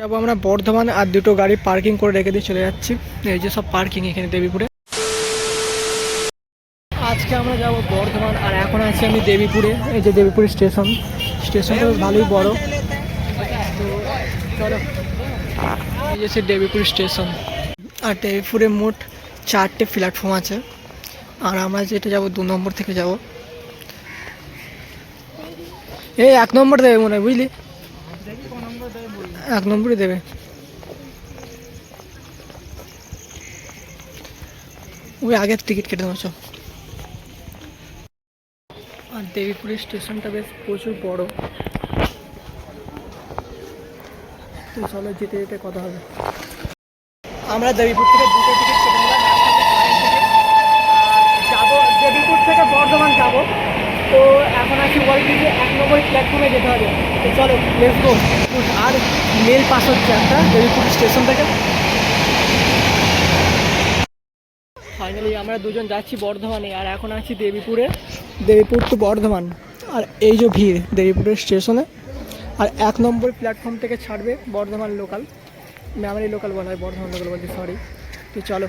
যাব আমরা বর্ধমান, আর দুটো গাড়ি পার্কিং করে রেখে দিয়ে চলে যাচ্ছি। এই যে সব পার্কিং এখানে দেবীপুরে। আজকে আমরা যাব বর্ধমান, আর এখন আছি আমি দেবীপুরে। এই যে দেবীপুর স্টেশন। স্টেশনটা ভালোই বড়। চলো। এই যে দেবীপুর স্টেশন। আর দেবীপুরে মোট চারটে প্ল্যাটফর্ম আছে। আর আমরা যেটা যাব, দু নম্বর থেকে যাব। এই এক নম্বর দেবে মনে হয় বুঝলি? এক নম্বরে দেবে। ওই আগের টিকিট কেটে চল। আর দেবীপুরের স্টেশনটা বেশ প্রচুর বড়। তো চলো যেতে যেতে কথা হবে। আমরা দেবীপুর থেকে দুটো টিকিট কেটে নিলাম যাব, দেবীপুর থেকে বর্ধমান যাব। তো এখন আছি ওয়াইডিতে এক নম্বর প্ল্যাটফর্মে যেতে হবে। তো চলো লেটস গো আর মেল পাস হচ্ছে একটা দেবীপুর স্টেশন থেকে। ফাইনালি আমরা দুজন যাচ্ছি বর্ধমানে, আর এখন আছি দেবীপুরে। দেবীপুর টু বর্ধমান। আর এই যে ভিড় দেবীপুরের স্টেশনে আর এক নম্বর প্ল্যাটফর্ম থেকে ছাড়বে বর্ধমান লোকাল মেমারি লোকাল বলা হয়, বর্ধমান লোকাল বলছি সরি তো চলো,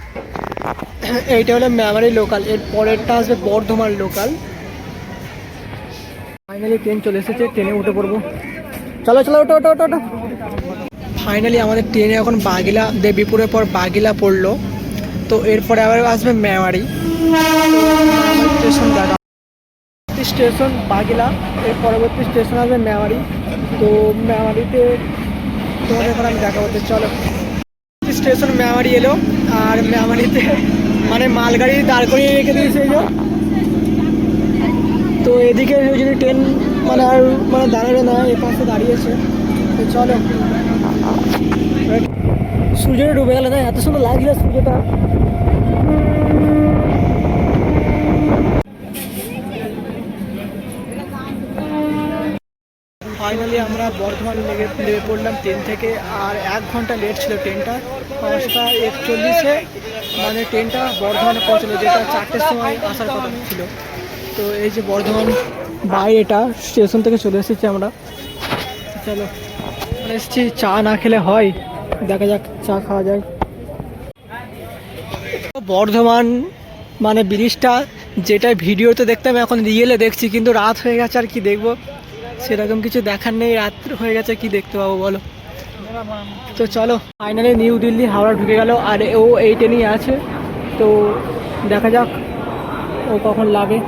এইটা হলো মেমারি লোকাল এর পরেরটা আসবে বর্ধমান লোকাল ফাইনালি ট্রেন চলে এসেছে ট্রেনে উঠে পড়ব। চলো চলো ওটো ওটো ওটো ওটো ফাইনালি আমাদের ট্রেনে এখন বাগিলা, দেবীপুরের পর বাগিলা পড়ল। তো এরপরে আবার আসবে মেওয়ারি স্টেশন স্টেশন বাগিলা। এর পরবর্তী স্টেশন আসবে মেওয়ারি তো মেমারিতে তোমাদের এখন আমি দেখা করতে চলো। স্টেশন মেমারি এলো। আর মেমারিতে মানে মালগাড়ি দাঁড় করিয়ে রেখে দিয়েছে এই। তো এদিকে যদি ট্রেন মানে আর মানে দাঁড়াবে না এ পাশে দাঁড়িয়েছে, তো চলো। সূর্যটা ডুবে গেল না, এত সুন্দর লাগছিল সূর্যটা। ফাইনালি আমরা বর্ধমান লেগে নেমে পড়লাম ট্রেন থেকে, আর এক ঘণ্টা লেট ছিল ট্রেনটা পাঁচটা একচল্লিশে মানে ট্রেনটা বর্ধমানে পৌঁছলো, যেটা চারটের সময় আসার কথা ছিল। তো এই যে বর্ধমান বাই বাইরেটা স্টেশন থেকে চলে এসেছি আমরা। চলো এসেছি, চা না খেলে হয়। দেখা যাক, চা খাওয়া যায়। বর্ধমান মানে ব্রিজটা যেটা ভিডিওতে দেখতাম, এখন রিয়েলে দেখছি, কিন্তু রাত হয়ে গেছে, আর কি দেখব? সেরকম কিছু দেখার নেই রাত্র হয়ে গেছে, কি দেখতে পাবো বলো? তো চলো ফাইনালি নিউ দিল্লি হাওড়া ঢুকে গেল, আর ও এই ট্রেনই আছে। তো দেখা যাক, ও কখন লাগে।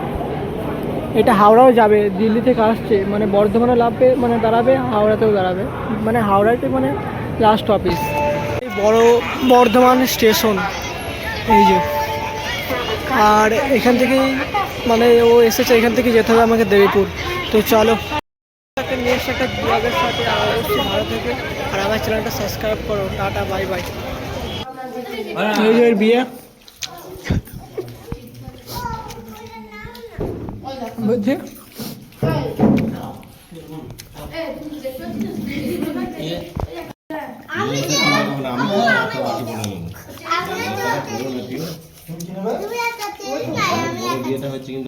এটা হাওড়াও যাবে, দিল্লি থেকে আসছে মানে বর্ধমানে লাভবে মানে দাঁড়াবে, হাওড়াতেও দাঁড়াবে। মানে হাওড়াতে মানে লাস্ট অফিস এই বড় বর্ধমান স্টেশন এই যে। আর এখান থেকেই মানে ও এসেছে, এখান থেকে যেতে হবে আমাকে দেবীপুর। তো চলো। একটা ব্লগের সাথে ভালো থেকে। আর আমার চ্যানেলটা সাবস্ক্রাইব করো। টাটা বাই বাই বিয়ে। বুঝছি বিয়েটা হচ্ছে কিন্তু